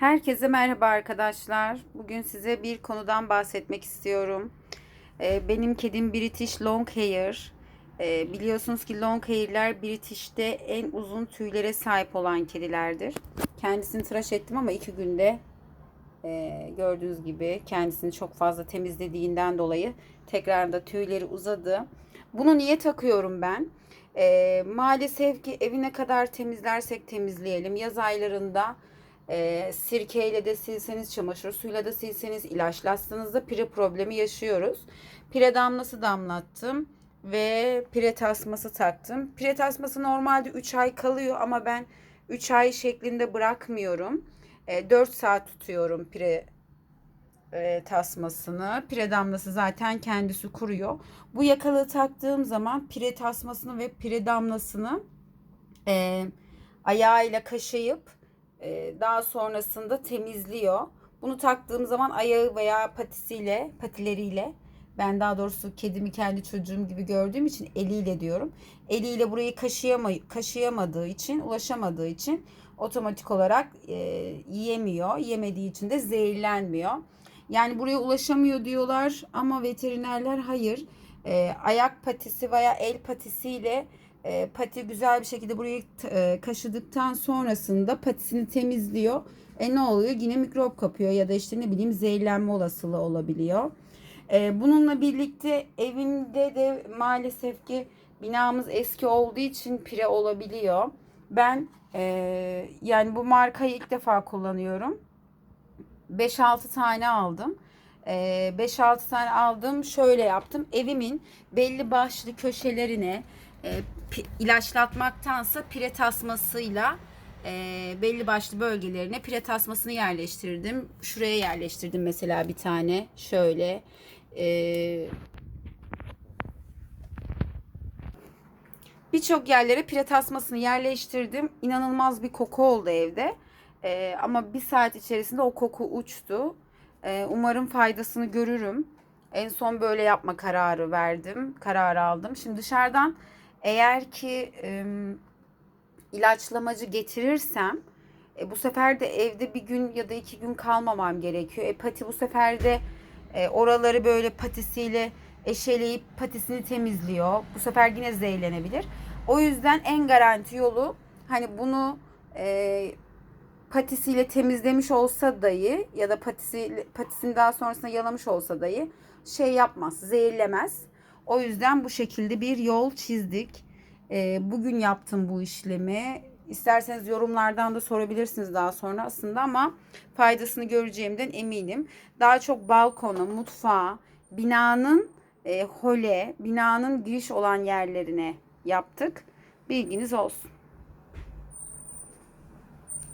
Herkese merhaba arkadaşlar. Bugün size bir konudan bahsetmek istiyorum. Ee, benim kedim British Longhair. Ee, biliyorsunuz ki Longhair'ler British'te en uzun tüylere sahip olan kedilerdir. Kendisini tıraş ettim ama iki günde e, gördüğünüz gibi kendisini çok fazla temizlediğinden dolayı tekrar da tüyleri uzadı. Bunu niye takıyorum ben? Ee, maalesef ki evi ne kadar temizlersek temizleyelim. Yaz aylarında e, sirkeyle de silseniz, çamaşır suyuyla da silseniz, ilaçlatsanız pire problemi yaşıyoruz. Pire damlası damlattım ve pire tasması taktım. Pire tasması normalde 3 ay kalıyor ama ben 3 ay şeklinde bırakmıyorum. E, 4 saat tutuyorum pire e, tasmasını. Pire damlası zaten kendisi kuruyor. Bu yakalığı taktığım zaman pire tasmasını ve pire damlasını e, ayağıyla kaşıyıp e, daha sonrasında temizliyor. Bunu taktığım zaman ayağı veya patisiyle, patileriyle ben daha doğrusu kedimi kendi çocuğum gibi gördüğüm için eliyle diyorum. Eliyle burayı kaşıyama, kaşıyamadığı için, ulaşamadığı için otomatik olarak e, yiyemiyor. Yemediği için de zehirlenmiyor. Yani buraya ulaşamıyor diyorlar ama veterinerler hayır. E, ayak patisi veya el patisiyle e, pati güzel bir şekilde burayı e, kaşıdıktan sonrasında patisini temizliyor. E ne oluyor? Yine mikrop kapıyor ya da işte ne bileyim zehirlenme olasılığı olabiliyor. E, bununla birlikte evimde de maalesef ki binamız eski olduğu için pire olabiliyor. Ben e, yani bu markayı ilk defa kullanıyorum. 5-6 tane aldım. 5-6 tane aldım. Şöyle yaptım. Evimin belli başlı köşelerine e, ilaçlatmaktansa pire tasmasıyla e, belli başlı bölgelerine pire tasmasını yerleştirdim. Şuraya yerleştirdim mesela bir tane. Şöyle. E, Birçok yerlere pire tasmasını yerleştirdim. İnanılmaz bir koku oldu evde. E, ama bir saat içerisinde o koku uçtu. E, umarım faydasını görürüm. En son böyle yapma kararı verdim. Karar aldım. Şimdi dışarıdan eğer ki e, ilaçlamacı getirirsem e, bu sefer de evde bir gün ya da iki gün kalmamam gerekiyor. E, pati bu sefer de e, oraları böyle patisiyle eşeleyip patisini temizliyor. Bu sefer yine zehirlenebilir. O yüzden en garanti yolu hani bunu e, patisiyle temizlemiş olsa dahi ya da patisi patisini daha sonrasında yalamış olsa dahi şey yapmaz, zehirlemez. O yüzden bu şekilde bir yol çizdik. E, bugün yaptım bu işlemi. İsterseniz yorumlardan da sorabilirsiniz daha sonra aslında ama faydasını göreceğimden eminim. Daha çok balkona, mutfağa, binanın e, hole, binanın giriş olan yerlerine yaptık. Bilginiz olsun.